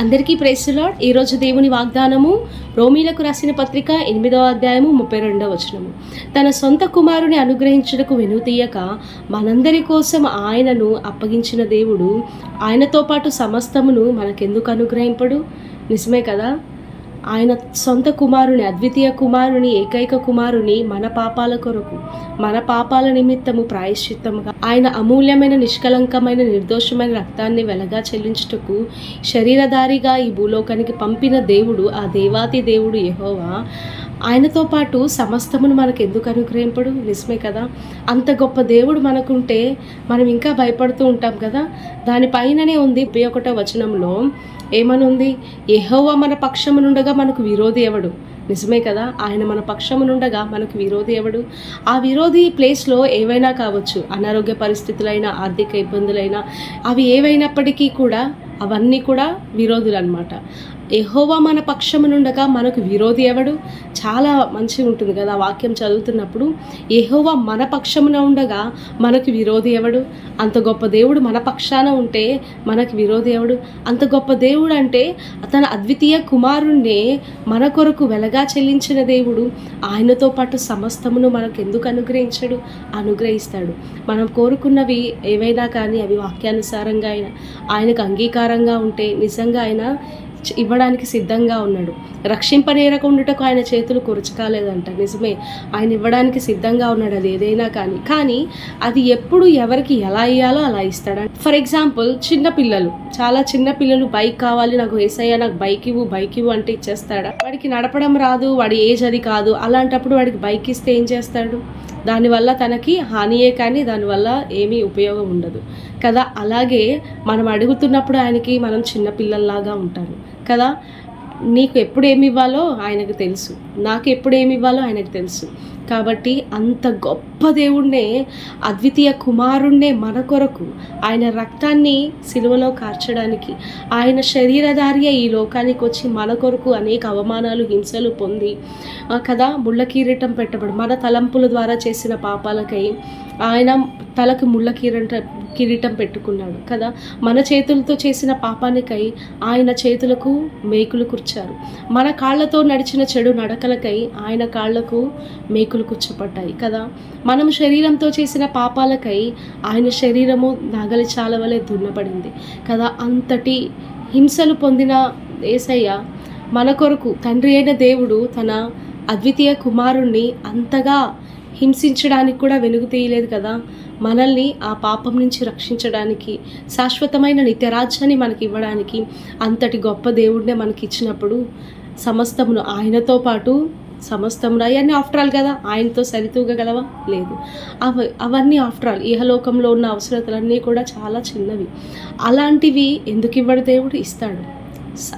అందరికీ ప్రేసులాడ్ ఈరోజు దేవుని వాగ్దానము రోమీలకు రాసిన పత్రిక ఎనిమిదవ అధ్యాయము ముప్పై రెండవ వచనము. తన సొంత కుమారుని అనుగ్రహించుటకు వెనుతీయక మనందరి కోసం ఆయనను అప్పగించిన దేవుడు ఆయనతో పాటు సమస్తమును మనకెందుకు అనుగ్రహింపడు? నిజమే కదా? ఆయన సొంత కుమారుని అద్వితీయ కుమారుని ఏకైక కుమారుని మన పాపాల కొరకు మన పాపాల నిమిత్తము ప్రాయశ్చిత్తముగా ఆయన అమూల్యమైన నిష్కలంకమైన నిర్దోషమైన రక్తాన్ని వెలగా చెల్లించుటకు శరీరధారిగా ఈ భూలోకానికి పంపిన దేవుడు ఆ దేవాతి దేవుడు యహోవా. ఆయనతో పాటు సమస్తమును మనకు ఎందుకు అనుగ్రహింపడు? నిజమే కదా? అంత గొప్ప దేవుడు మనకుంటే మనం ఇంకా భయపడుతూ ఉంటాం కదా? దానిపైననే ఉంది ముప్పై ఒకటో వచనంలో ఏమనుంది? ఎహోవా మన పక్షమునుండగా మనకు విరోధి ఎవడు? నిజమే కదా ఆయన మన పక్షమునుండగా మనకు విరోధి ఎవడు? ఆ విరోధి ప్లేస్లో ఏవైనా కావచ్చు అనారోగ్య పరిస్థితులైనా ఆర్థిక ఇబ్బందులైనా అవి ఏవైనప్పటికీ కూడా అవన్నీ కూడా విరోధులు అనమాట ఎహోవా మన పక్షమునుండగా మనకు విరోధి ఎవడు? చాలా మంచిగా ఉంటుంది కదా ఆ వాక్యం చదువుతున్నప్పుడు. ఎహోవా మన పక్షమున ఉండగా మనకు విరోధి ఎవడు? అంత గొప్ప దేవుడు మన పక్షాన ఉంటే మనకు విరోధి ఎవడు? అంత గొప్ప దేవుడు అంటే తన అద్వితీయ కుమారుణ్ణే మన కొరకు వెలగా చెల్లించిన దేవుడు. ఆయనతో పాటు సమస్తమును మనకు ఎందుకు అనుగ్రహించడు? అనుగ్రహిస్తాడు. మనం కోరుకున్నవి ఏవైనా కానీ అవి వాక్యానుసారంగా ఆయన ఆయనకు అంగీకారంగా ఉంటే నిజంగా ఆయన ఇవ్వడానికి సిద్ధంగా ఉన్నాడు. రక్షింపనేరకుండుటకు ఆయన చేతులు కురుచుకాలేదంట. నిజమే ఆయన ఇవ్వడానికి సిద్ధంగా ఉన్నాడు అది ఏదైనా కానీ. కానీ అది ఎప్పుడు ఎవరికి ఎలా ఇయ్యాలో అలా ఇస్తాడు? ఫర్ ఎగ్జాంపుల్ చిన్న పిల్లలు. చాలా చిన్న పిల్లలు బైక్ కావాలి నాకు ఏసయ్య నాకు బైక్ ఇవ్వు బైక్ ఇవ్వు అంటే ఇచ్చేస్తాడా? వాడికి నడపడం రాదు వాడి ఏజ్ అది కాదు. అలాంటప్పుడు వాడికి బైక్ ఇస్తే ఏం చేస్తాడు? దానివల్ల తనకి హానియే కానీ దానివల్ల ఏమీ ఉపయోగం ఉండదు. కదా? అలాగే మనం అడుగుతున్నప్పుడు ఆయనకి మనం చిన్న పిల్లల్లాగా ఉంటారు కదా? నీకు ఎప్పుడు ఏమి ఇవ్వాలో ఆయనకు తెలుసు. నాకు ఎప్పుడు ఏమి ఇవ్వాలో ఆయనకు తెలుసు. కాబట్టి అంత గొప్ప దేవుణ్ణే అద్వితీయ కుమారుణ్ణే మన కొరకు ఆయన రక్తాన్ని సిలువలో కార్చడానికి ఆయన శరీరధార్య ఈ లోకానికి వచ్చి మన కొరకు అనేక అవమానాలు హింసలు పొంది కదా ముళ్ళ కిరీటం పెట్టబడు మన తలంపుల ద్వారా చేసిన పాపాలకై ఆయన తలకు ముళ్ళ కిరీటం కిరీటం పెట్టుకున్నాడు కదా. మన చేతులతో చేసిన పాపానికై ఆయన చేతులకు మేకులు కూర్చారు. మన కాళ్ళతో నడిచిన చెడు నడకలకై ఆయన కాళ్ళకు మేకులు కూర్చోపడ్డాయి కదా? మనం శరీరంతో చేసిన పాపాలకై ఆయన శరీరము నాగలి చాలవలే దున్నపడింది కదా? అంతటి హింసలు పొందిన ఏసయ్య మన కొరకు తండ్రి అయిన దేవుడు తన అద్వితీయ కుమారుణ్ణి అంతగా హింసించడానికి కూడా వెనుగు తీయలేదు కదా? మనల్ని ఆ పాపం నుంచి రక్షించడానికి శాశ్వతమైన నిత్యరాజ్యాన్ని మనకి ఇవ్వడానికి అంతటి గొప్ప దేవుడినే మనకి ఇచ్చినప్పుడు సమస్తమును ఆయనతో పాటు సమస్తమును అవన్నీ ఆఫ్టర్ ఆల్ కదా? ఆయనతో సరితూగగలవా? లేదు. అవ అవన్నీ ఆఫ్టర్ ఆల్ ఇహలోకంలో ఉన్న అవసరతలన్నీ కూడా చాలా చిన్నవి. అలాంటివి ఎందుకు ఇవ్వడు దేవుడు? ఇస్తాడు.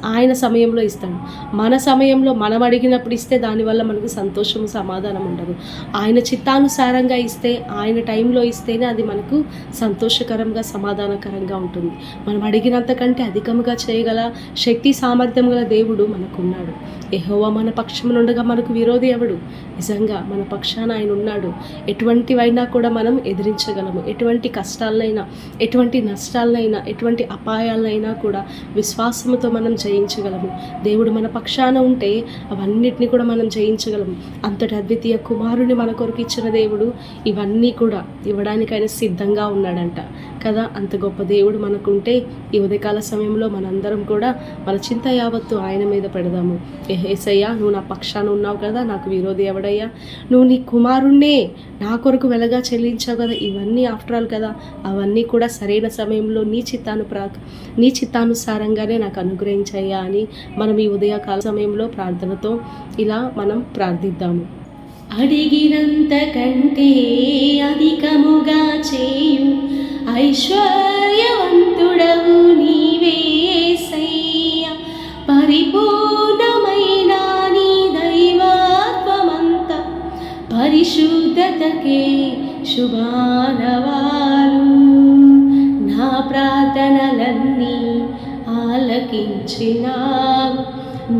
ఆయన సమయంలో ఇస్తాడు. మన సమయంలో మనం అడిగినప్పుడు ఇస్తే దానివల్ల మనకు సంతోషం సమాధానం ఉండదు. ఆయన చిత్తానుసారంగా ఇస్తే ఆయన టైంలో ఇస్తేనే అది మనకు సంతోషకరంగా సమాధానకరంగా ఉంటుంది. మనం అడిగినంత కంటే అధికంగా చేయగల శక్తి సామర్థ్యం గల దేవుడు మనకున్నాడు. ఎహోవా మన పక్షమునుండగా మనకు విరోధి ఎవడు? నిజంగా మన పక్షాన ఆయన ఉన్నాడు. ఎటువంటివైనా కూడా మనం ఎదిరించగలము. ఎటువంటి కష్టాలనైనా ఎటువంటి నష్టాలనైనా ఎటువంటి అపాయాలనైనా కూడా విశ్వాసముతో మనం చేయించగలము. దేవుడు మన పక్షాన ఉంటే అవన్నిటిని కూడా మనం జయించగలము అంతటి అద్వితీయ కుమారుని మన కొరకు ఇచ్చిన దేవుడు ఇవన్నీ కూడా ఇవ్వడానికి ఆయన సిద్ధంగా ఉన్నాడంట. కదా? అంత గొప్ప దేవుడు మనకుంటే ఈ ఉదయకాల సమయంలో మనందరం కూడా మన చింత యావత్తు ఆయన మీద పెడదాము. ఏసయ్యా నువ్వు నా పక్షాన ఉన్నావు కదా? నాకు విరోధి ఎవడయ్యా? నువ్వు నీ కుమారుణ్ణే నా కొరకు వెలగా చెల్లించావు కదా? ఇవన్నీ ఆఫ్టర్ ఆల్ కదా? అవన్నీ కూడా సరైన సమయంలో నీ చిత్తాను ప్రా నీ చిత్తానుసారంగానే నాకు అనుగ్రహించయ్యా అని మనం ఈ ఉదయకాల సమయంలో ప్రార్థనతో ఇలా మనం ప్రార్థిద్దాము. అడిగినంత కంటే అధికముగా చేయు. ఐశ్వర్యవంతుడవు నీవేసయ్య పరిపూర్ణమైన నీ దైవత్వమంత పరిశుద్ధతకే శుభానవాలు నా ప్రార్థనలన్నీ ఆలకించినావు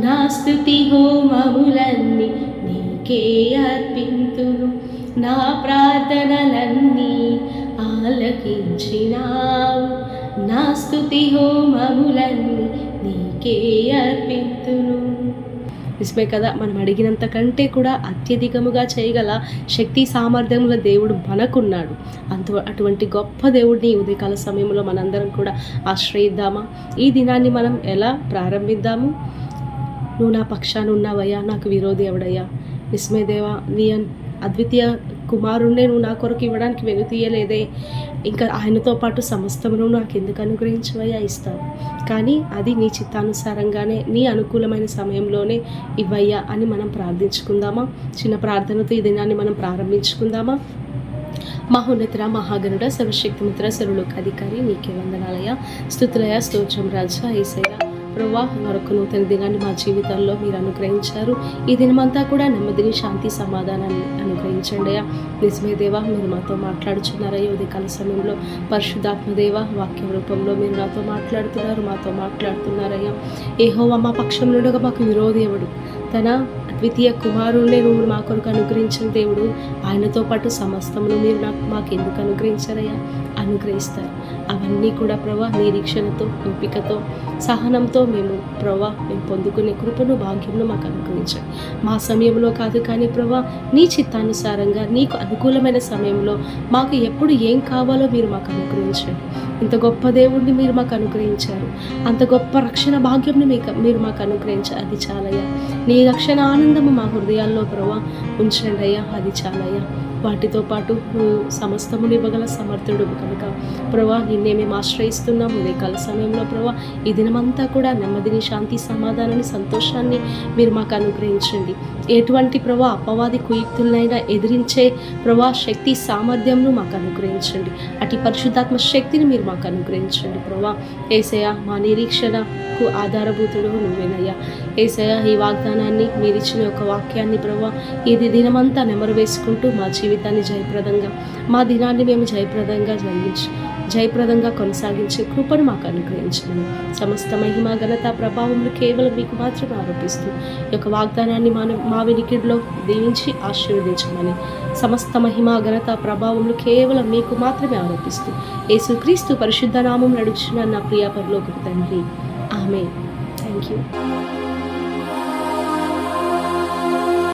నా స్థుతి హోమములన్నీ నీకే అర్పింతును. నా ప్రార్థనలన్నీ ఆలకించినావు నా స్థుతి హోమములన్నీ నీకే అర్పింతును. నిజమే కదా మనం అడిగినంత కంటే కూడా అత్యధికముగా చేయగల శక్తి సామర్థ్యముల దేవుడు మనకున్నాడు. అంత అటువంటి గొప్ప దేవుడిని ఈ ఉదయకాల సమయంలో మనందరం కూడా ఆశ్రయిద్దామా? ఈ దినాన్ని మనం ఎలా ప్రారంభిద్దాము? నువ్వు నా పక్షాన ఉన్నావయ్యా నాకు విరోధి ఎవడయ్యా? నిజమే దేవా నీ అద్వితీయ కుమారుణ్ణే నువ్వు నా కొరకు ఇవ్వడానికి వెనుతీయలేదే ఇంకా ఆయనతో పాటు సమస్తమును నాకు ఎందుకు అనుగ్రహించవయ్యా? ఇస్తావు. కానీ అది నీ చిత్తానుసారంగానే నీ అనుకూలమైన సమయంలోనే ఇవ్వయ్యా అని మనం ప్రార్థించుకుందామా? చిన్న ప్రార్థనతో ఈ దినాన్ని మనం ప్రారంభించుకుందామా? మహోన్నతర మహాగరుడ సర్వశక్తిమిత్ర సర్వలోక నీకే వందనాలయ స్థుతులయ స్తోత్రం రాజ ఏసయ్య. ప్రభా మరొక నూతన దినాన్ని మా జీవితాల్లో మీరు అనుగ్రహించారు. ఈ దినమంతా కూడా నెమ్మదిని శాంతి సమాధానాన్ని అనుగ్రహించండి అయ్యా. నిజమే దేవా మీరు మాతో మాట్లాడుచున్నారయ్యా ఉదయకాల సమయంలో పరిశుద్ధాత్మదేవ వాక్యం రూపంలో మీరు నాతో మాట్లాడుతున్నారు మాతో మాట్లాడుతున్నారయ్యా ఏహోవా మా పక్షం నుండగా మాకు విరోధి ఎవడు? తన అద్వితీయ కుమారుణ్ణి నువ్వు మా కొరకు అనుగ్రహించిన దేవుడు. ఆయనతో పాటు సమస్తమును మీరు నాకు మాకు ఎందుకు అనుగ్రహించారయ్యా? అనుగ్రహిస్తారు. అవన్నీ కూడా ప్రభా నిరీక్షణతో ఓపికతో సహనంతో మేము ప్రభా మేము పొందుకునే కృపను భాగ్యమును మాకు అనుగ్రహించండి. మా సమయంలో కాదు కానీ ప్రభా నీ చిత్తానుసారంగా నీకు అనుకూలమైన సమయంలో మాకు ఎప్పుడు ఏం కావాలో మీరు మాకు అనుగ్రహించండి. ఇంత గొప్ప దేవుడిని మీరు మాకు అనుగ్రహించారు. అంత గొప్ప రక్షణ భాగ్యంని మీకు మీరు మాకు అనుగ్రహించారు. అది చాలయ్యా. నీ రక్షణ ఆనందము మా హృదయాల్లో ప్రభా ఉంచండి అయ్యా. అది చాలయ్యా. వాటితో పాటు నువ్వు సమస్తమును ఇవ్వగల సమర్థుడు కనుక. ప్రభా నిన్నే మేము ఆశ్రయిస్తున్నాము. ఉదయకాల సమయంలో ప్రభా ఈ దినమంతా కూడా నెమ్మదిని శాంతి సమాధానాన్ని సంతోషాన్ని మీరు మాకు అనుగ్రహించండి. ఎటువంటి ప్రభా అపవాది కుయుక్తులనైనా ఎదిరించే ప్రభా శక్తి సామర్థ్యంను మాకు అనుగ్రహించండి. అటు పరిశుద్ధాత్మ శక్తిని మీరు మాకు అనుగ్రహించండి ప్రభా. ఏసయ మా నిరీక్షణకు ఆధారభూతుడు నువ్వేనయ్యా. ఏసయ ఈ వాగ్దానాన్ని మీరు ఇచ్చిన ఒక వాక్యాన్ని ప్రభా ఇది దినమంతా నెమరు వేసుకుంటూ మా జీవితాన్ని జయప్రదంగా మా దినాన్ని మేము జయప్రదంగా జరిగించి జయప్రదంగా కొనసాగించే కృపను మాకు అనుగ్రహించమని సమస్త మహిమ ఘనత ప్రభావములు కేవలం మీకు మాత్రమే ఆరోపిస్తూ ఈ యొక్క వాగ్దానాన్ని మన మా వినికిడిలో దీవించి ఆశీర్వదించమని సమస్త మహిమ ఘనత ప్రభావములు కేవలం మీకు మాత్రమే ఆరోపిస్తూ యేసుక్రీస్తు పరిశుద్ధ నామం నడుచున్న నా ప్రియ పరలోకపు తండ్రి. ఆమె థ్యాంక్ యూ